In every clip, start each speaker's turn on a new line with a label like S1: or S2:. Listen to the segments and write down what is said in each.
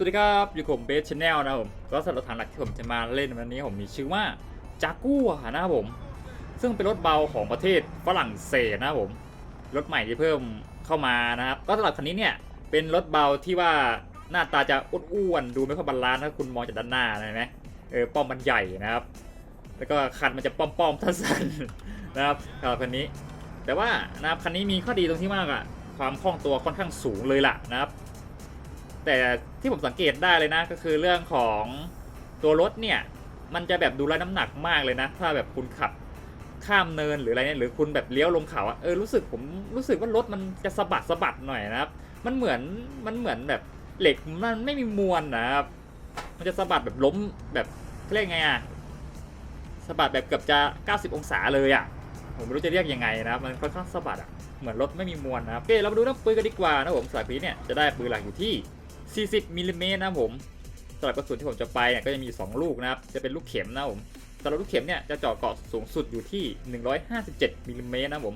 S1: สวัสดีครับ อยู่กับผมเบสชแนลนะครับผมก็สำหรับทางหลักที่ผมจะมาเล่นวันนี้ผมมีชื่อว่าจากัวนะครับผม ซึ่งเป็นรถเบาของประเทศฝรั่งเศสนะครับผม รถใหม่ที่เพิ่มเข้ามานะครับ ก็สำหรับคันนี้เนี่ยเป็นรถเบาที่ว่าหน้าตาจะอ้วนๆดูไม่ค่อยบาลานซ์ถ้าคุณมองจากด้านหน้าเห็นไหมเออป้อมมันใหญ่นะครับ แล้วก็คันมันจะป้อมๆสั้นๆนะครับสำหรับคันนี้ แต่ว่านะครับคันนี้มีข้อดีตรงที่มากอะความคล่องตัวค่อนข้างสูงเลยล่ะนะครับ แต่ที่ผมสังเกตได้เลยนะ ก็คือเรื่องของตัวรถเนี่ย มันจะแบบดูแลน้ำหนักมากเลยนะ ถ้าแบบคุณขับข้ามเนินหรืออะไรเนี่ยหรือคุณแบบเลี้ยวลงเขาอะเออรู้สึกผมรู้สึกว่ารถมันจะสะบัดสะบัดหน่อยนะครับ มันเหมือนมันเหมือนแบบเหล็กมันไม่มีมวลนะครับ มันจะสะบัดแบบล้มแบบเรียกไงอะสะบัดแบบเกือบจะ 90 องศาเลยอะผมไม่รู้จะเรียกยังไงนะครับมันค่อนข้างสะบัดอะเหมือนรถไม่มีมวลนะครับโอเคเรามาดูน้ำปืนกันดีกว่านะผมสายพีเนี่ยจะได้ปืนหลักอยู่ที่ 40มิลลิเมตรนะผมสำหรับกระสุนที่ผมจะไปเนี่ยก็จะมี2ลูกนะครับ จะเป็นลูกเข็มนะผมสำหรับลูกเข็มเนี่ยจะเจาะเกาะสูงสุดอยู่ที่ 157มิลลิเมตรนะผม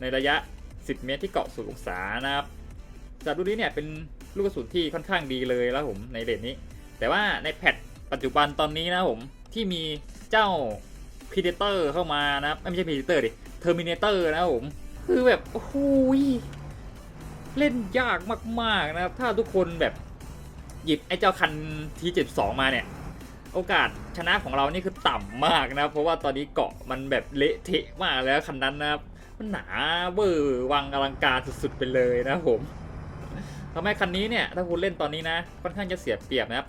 S1: ในระยะ 10 เมตรที่เกาะศูนย์องศานะครับสำหรับลูกนี้เนี่ยเป็นลูกกระสุนที่ค่อนข้างดีเลยแล้วผมในเรทนี้ แต่ว่าในแพทปัจจุบันตอนนี้นะผมที่มีเจ้า Predator เข้ามานะครับไม่ใช่ Predator ดิ Terminator นะผมคือแบบโอ้โหยเล่นยากมากๆนะครับถ้าทุกคนแบบ หยิบไอ้เจ้าคันที72มาเนี่ย โอกาสชนะของเรานี่คือต่ำมากนะเพราะว่าตอนนี้เกาะมันแบบเละเทะมากแล้วคันนั้นนะครับมันหนาเวอร์วังอลังการสุดๆไปเลยนะผมทำให้คันนี้เนี่ยถ้าคุณเล่นตอนนี้นะค่อนข้างจะเสียเปรียบนะครับ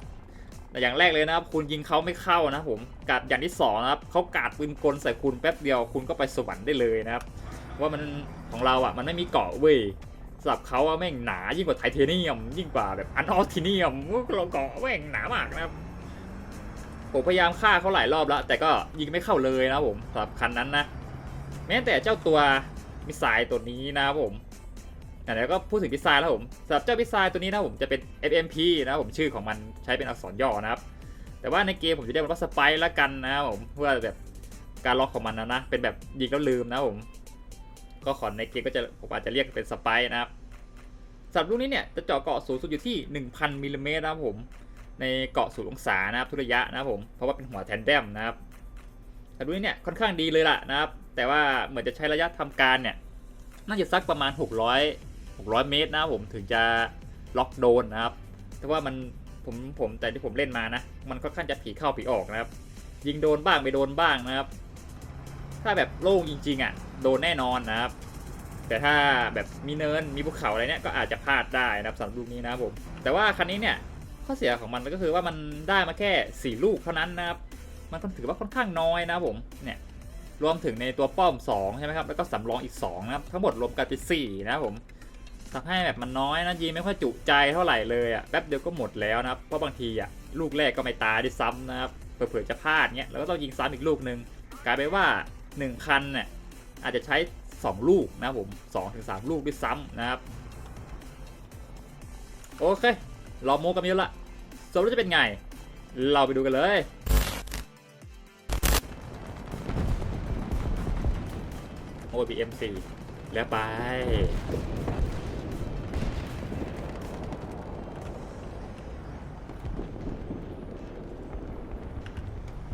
S1: แต่อย่างแรกเลยนะครับคุณยิงเขาไม่เข้านะผมกาดอย่างที่สองนะครับเขากาดปืนกลใส่คุณแป๊บเดียวคุณก็ไปสวรรค์ได้เลยนะครับว่ามันของเราอะมันไม่มีเกาะเว้ย สำหรับเขาอะแม่งหนายิ่งกว่าไทเทเนียม ยิ่งกว่าแบบอันออทิเนียมเราเกาะแม่งหนามากนะครับผมพยายามฆ่าเขาหลายรอบแล้ว แต่ก็ยิงไม่เข้าเลยนะผมสำหรับคันนั้นนะ แม้แต่เจ้าตัวมิสไซล์ตัวนี้นะผมอะเดี๋ยวก็พูดถึงมิสไซล์แล้วผมสำหรับเจ้ามิสไซล์ตัวนี้นะผมจะเป็น FMP นะผมชื่อของมันใช้เป็นอักษรย่อนะครับ แต่ว่าในเกมผมจะเรียกมันว่าสไปร์ละกันนะผมเพื่อแบบการล็อกของมันนะนะเป็นแบบยิงแล้วลืมนะผม ก็ขอนในเกมก็จะผมอาจจะเรียกเป็นสไปร์นะครับสำหรับลูกนี้เนี่ยจะเจาะเกาะสูงสุดอยู่ที่ 1,000มิลลิเมตรนะครับผมในเกาะศูนย์องศานะครับทุกระยะนะครับผมเพราะว่าเป็นหัวแทนเดมนะครับแต่ลูกนี้เนี่ยค่อนข้างดีเลยล่ะนะครับ แต่ว่าเหมือนจะใช้ระยะทำการเนี่ยน่าจะสักประมาณ 600 600 เมตรนะครับผมถึงจะล็อกโดนนะครับ แต่ว่ามันผมผมแต่ที่ผมเล่นมานะ มันค่อนข้างจะผีเข้าผีออกนะครับ ยิงโดนบ้างไม่โดนบ้างนะครับ ถ้าแบบโล่งจริงๆอะโดนแน่นอนนะครับ แต่ถ้าแบบมีเนินมีภูเขาอะไรเนี่ยก็อาจจะพลาดได้นะครับสำหรับลูกนี้นะครับผมแต่ว่าคันนี้เนี่ยข้อเสียของมันก็คือว่ามันได้มาแค่ 4 ลูกเท่านั้นนะครับมันถือว่าค่อนข้างน้อยนะผมเนี่ยรวมถึงในตัวป้อม 2 ใช่ไหมครับแล้วก็สำรองอีก 2 นะครับ ทั้งหมดรวมกันเป็น4นะผมทำให้แบบมันน้อยนะยิงไม่ค่อยจุใจเท่าไหร่เลยอะแป๊บเดียวก็หมดแล้วนะครับ เพราะบางทีอะลูกแรกก็ไม่ตายด้วยซ้ำนะครับเผื่อจะพลาดเงี้ยแล้วก็ต้องยิงซ้ำอีกลูกหนึ่งกลายเป็นว่า 1 คันเนี่ยอาจจะใช้ 2 ลูกนะผม2ถึง3ลูกด้วยซ้ำนะครับ โอเคเราโมกันเยอะละสรุปจะเป็นไง เราไปดูกันเลยโอ้ BM4 แล้วไป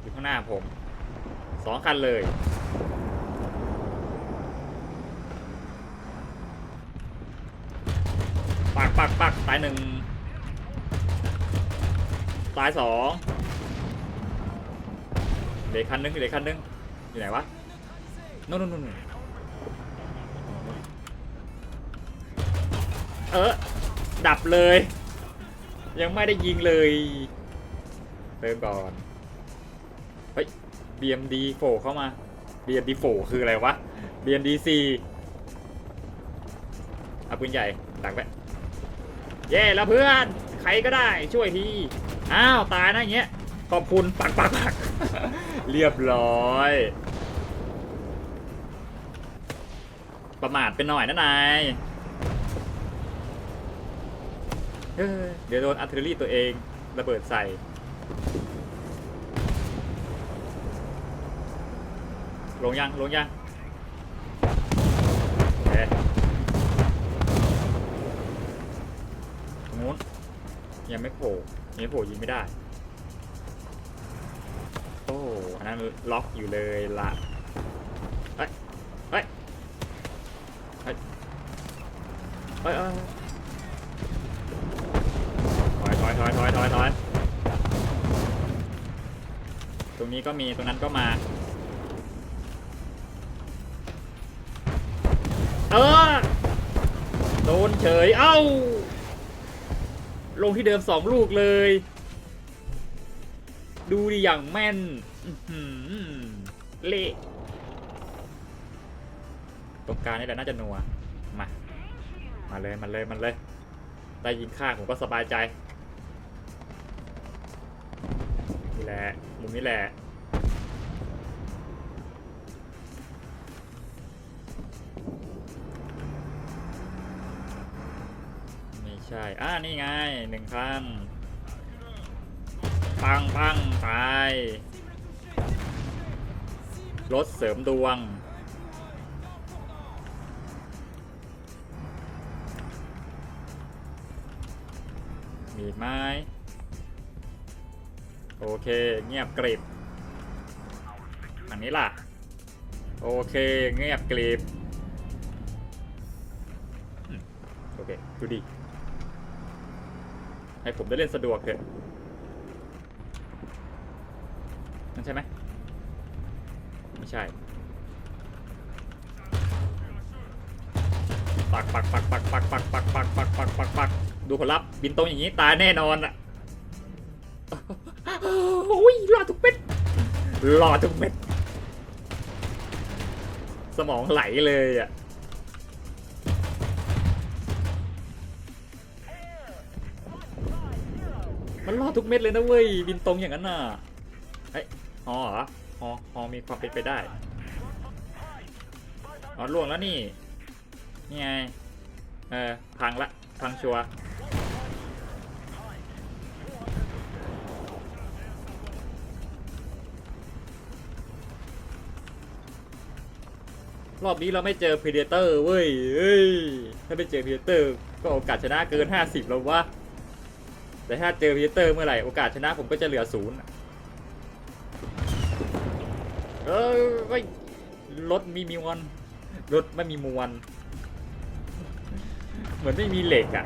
S1: อยู่ข้างหน้าผมสองคันเลย ปักปักปัก ตายหนึ่งตายสองเหลือคันนึงเหลือคันนึงอยู่ไหนวะนู่นนู่นนู่นเออดับเลย ยังไม่ได้ยิงเลยเติมก่อนเฮ้ย BMD โฟเข้ามา BMD โฟคืออะไรวะ BMD 4เอาปืนใหญ่ตักไป เย่แล้วเพื่อน ใครก็ได้ช่วยที อ้าวตายนะอย่างเงี้ย ขอบคุณปักปักปักเรียบร้อย ประมาทไปหน่อยนะนายเดี๋ยวโดนอาร์เทอรี่ตัวเองระเบิดใส่ ลงยัง ลงยังโอเค นู้น ยังไม่โผล่ยังไม่โผล่ยิงไม่ได้ โอ้อันนั้นล็อกอยู่เลยล่ะเฮ้ยเฮ้ยเฮ้ยเฮ้ยถอยถอยถอยถอยถอยถอยตรงนี้ก็มีตรงนั้นก็มาเออโดนเฉย เอ้า ลงที่เดิมสองลูกเลย ดูดิอย่างแม่นเละตรงกลางนี่แหละน่าจะนัว มา มาเลยมาเลยมันเลย ได้ยิงข้างผมก็สบายใจ นี่แหละ มุมนี้แหละ ใช่ อ่านี่ไงหนึ่งครั้งปังปังตายรถเสริมดวง มีไหมโอเค เงียบกริบ อันนี้ล่ะ โอเค เงียบกริบ โอเค ดูดี ให้ผมได้เล่นสะดวกเถอะนั่นใช่ไหมไม่ใช่ ปักปักปักปักปักปักปักปักปักปักปักปักดูผลลัพธ์บินตรงอย่างนี้ตายแน่นอนอะโอ้ยรอดทุกเม็ดรอดทุกเม็ด สมองไหลเลยอะ มันรอดทุกเม็ดเลยนะเว้ย บินตรงอย่างนั้นน่ะเอ้ฮอเหรอฮอฮอมีความเป็นไปได้อ๋อล่วงแล้วนี่ นี่ไง เออ พังละ พังชัวรอบนี้เราไม่เจอ Predator เว้ยเอ้ย ถ้าไม่เจอ Predator ก็โอกาสชนะเกิน 50 แล้ววะ แต่ถ้าเจอ Predator เมื่อไหร่โอกาสชนะผมก็จะเหลือศูนย์เออเฮ้ยรถมีมีมวลรถไม่มีมวลเหมือนไม่มีเหล็กอะ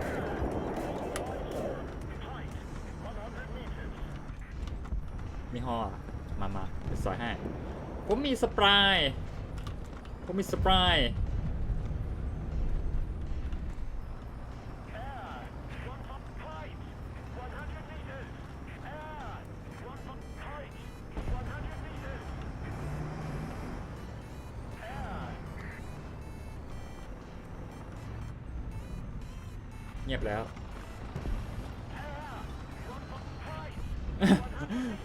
S1: มีห่อมามาเดี๋ยวซอยให้ ผมมีสปรายผมมีสปราย เงียบแล้ว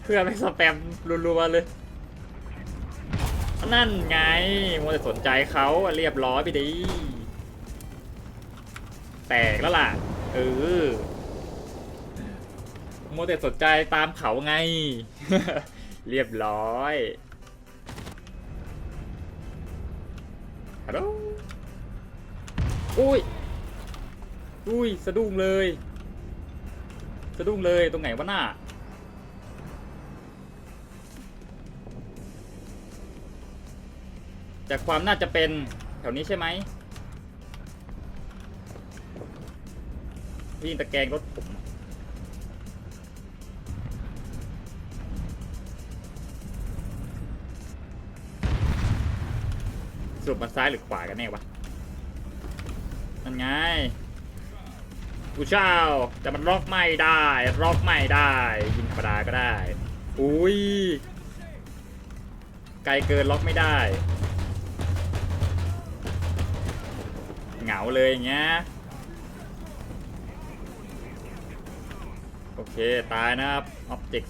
S1: เพื่อไม่สแปมรัวๆเลย นั่นไงมัวแต่สนใจเขาเรียบร้อยไปดีแตกแล้วล่ะ เออมัวแต่สนใจตามเขาไง เรียบร้อยฮัลโหลอุ้ย อุ้ยสะดุ้งเลย สะดุ้งเลยตรงไหนวะหน้าจากความน่าจะเป็นแถวนี้ใช่ไหมวิ่งตะแกรงรถผมสรุปมันซ้ายหรือขวากันแน่วะนั่นไง กูเช่าแต่มันล็อกไม่ได้ล็อกไม่ได้ ยิงธรรมดาก็ได้ อุ้ยไกลเกินล็อกไม่ได้ เหงาเลยอย่างเงี้ยโอเค ตายนะครับ Object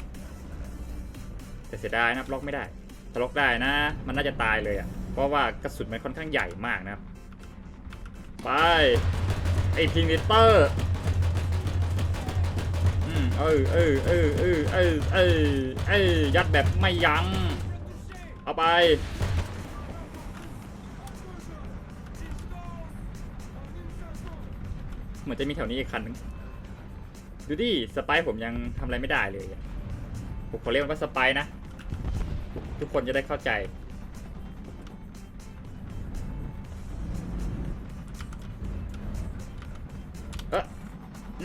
S1: 292แต่เสียดายนะล็อกไม่ได้ถ้าล็อกได้นะ มันน่าจะตายเลยอะ่ะเพราะว่ากระสุนมันค่อนข้างใหญ่มากนะครับไป ไอ้ทิเตอร์อืมเออเออเออเออเออเออเออยัดแบบไม่ยั้งเอาไป เหมือนจะมีแถวนี้อีกคันนึงดูดิสไปร์ผมยังทำอะไรไม่ได้เลยผมขอเรียกมันว่าสไปร์นะ ทุกคนจะได้เข้าใจ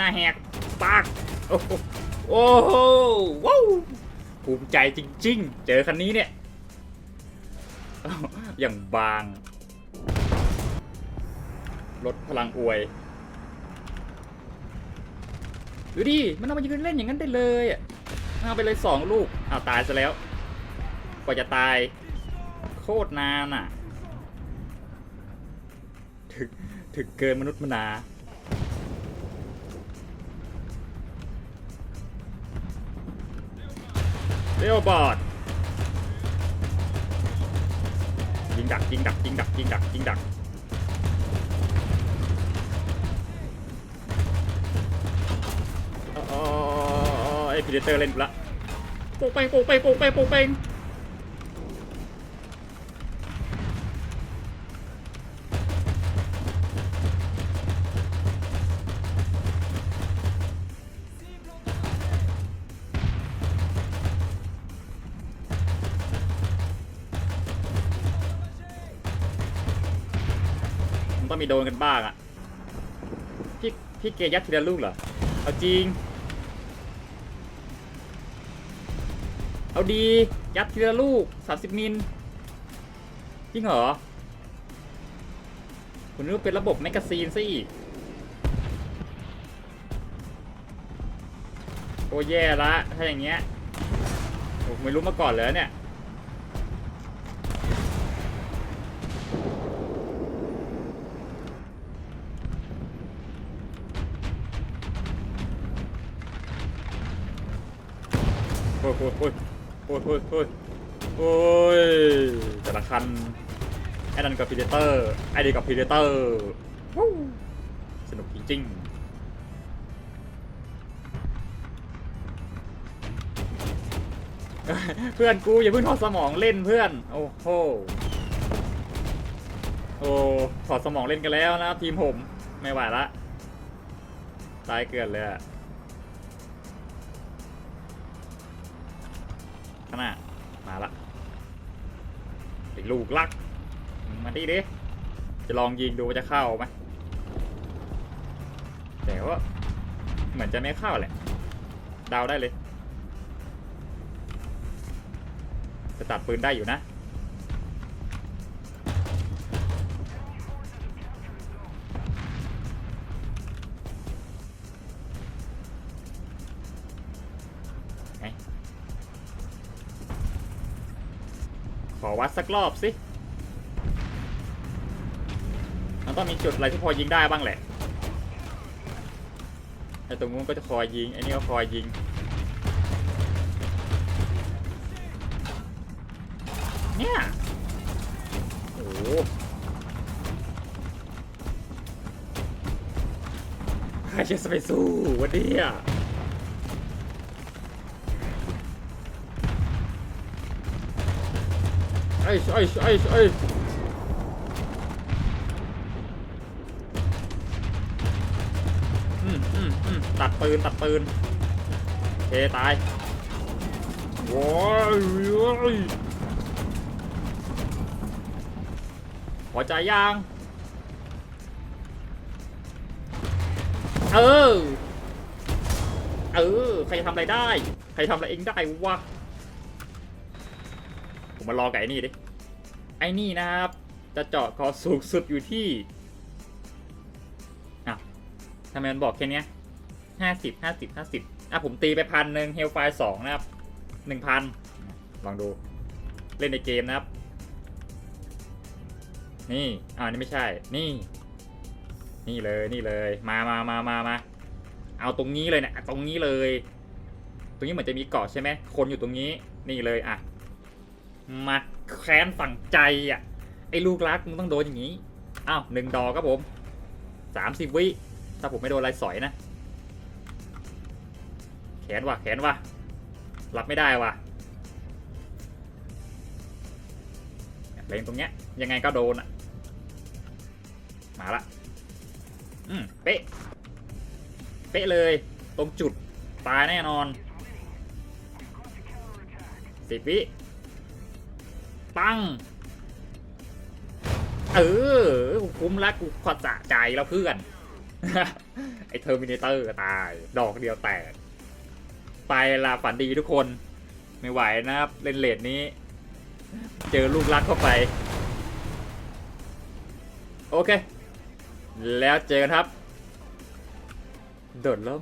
S1: น้าแหกปากโอ้โหโอ้โหว้าวภูมิใจจริง ๆ เจอคันนี้เนี่ยอ้าวอย่างบางลดพลังอวยดูดิ มันเอามายืนเล่นอย่างนั้นได้เลยอะเอาไปเลยสองลูกอ้าวตายซะแล้ว กว่าจะตาย โคตรนานอะ ถึกถึกเกินมนุษย์มนา เรโอบอดยิงดักยิงดักยิงดักยิงดักยิงดักอ๋ออ๋ออ๋อไอ้พีเดเตอร์เล่นกูละโป๊กเป่งโป๊กเป่งโป๊กเป่งโป๊กเป้ง มีโดนกันบ้างอะพี่พี่เกยัดทีละลูกเหรอ เอาจริง เอาดี ยัดทีละลูก30มิลจริงเหรอคุณนึกเป็นระบบแมกกาซีนซะอีกโอ้แย่ละ ถ้าอย่างเงี้ยโอ้ไม่รู้มาก่อนเลยเนี่ย โอ้ยโอ้ยโอ้ยโอ้ยโอ้ยโอ้ยแต่ละคันไอ้นั่นกับพีเดเตอร์ไอ้นี่กับพีเดเตอร์สนุกจริงๆเพื่อนกูอย่าเพิ่งถอดสมองเล่นเพื่อน โอ้โหโอ้ถอดสมองเล่นกันแล้วนะทีมผมไม่ไหวละตายเกินเลยอะ ข้างหน้า มาละไอ้ลูกลัก มาดิดิ จะลองยิงดูว่าจะเข้าไหมแต่ว่าเหมือนจะไม่เข้าแหละเดาได้เลย จะตัดปืนได้อยู่นะ อวัดสักรอบสิ มันต้องมีจุดอะไรที่พอยิงได้บ้างแหละ ไอ้ตรงนู้นก็จะคอยยิง ไอ้นี่ก็คอยยิง เนี่ย โอ้โหใครจะไปสู้วันนี้อะไอ้ไอ้ไอ้ไอ้อืมอืมอืมตัดปืน ตัดปืนเคตายว้ายว้ยหัวใจยางเออ เออ ใครทำอะไรได้ ใครทำอะไรเองได้วะ ผมมารอกับไอ้นี่ดิ อ้นี่นะครับ จะเจาะคอสูงสุดอยู่ที่อะทำไมมันบอกแค่นี้ห้าสิบห้าสิบห้าสิบอะผมตีไปพันหนึ่งเฮลไฟสองนะครับหนึ่งพันลองดูเล่นในเกมนะครับ นี่อ่านี่ไม่ใช่ นี่ นี่เลยนี่เลย มามามามามาเอาตรงนี้เลยเนะตรงนี้เลย ตรงนี้เหมือนจะมีเกาะใช่ไหมคนอยู่ตรงนี้ นี่เลยอะ มาแค้นฝังใจอะ ไอ้ลูกรักมึงต้องโดนอย่างนี้ อ้าวหนึ่งดอกครับผมสามสิบวิถ้าผมไม่โดนอะไรสอยนะ แขนว่ะแขนว่ะรับไม่ได้ว่ะเลงตรงเนี้ยยังไงก็โดนอะ มาละ อืมเป๊ะ เป๊ะเลย ตรงจุด ตายแน่นอนสิบวิ ปังเออกูคุ้มแล้วกูขอสะใจแล้วเพื่อน ไอเทอร์มินเตอร์ตาย ดอกเดียวแตก ไปละฝันดีทุกคน ไม่ไหวนะครับ เล่นเลดนี้ เจอลูกรักเข้าไป โอเค แล้วเจอกันครับ โดดล่ม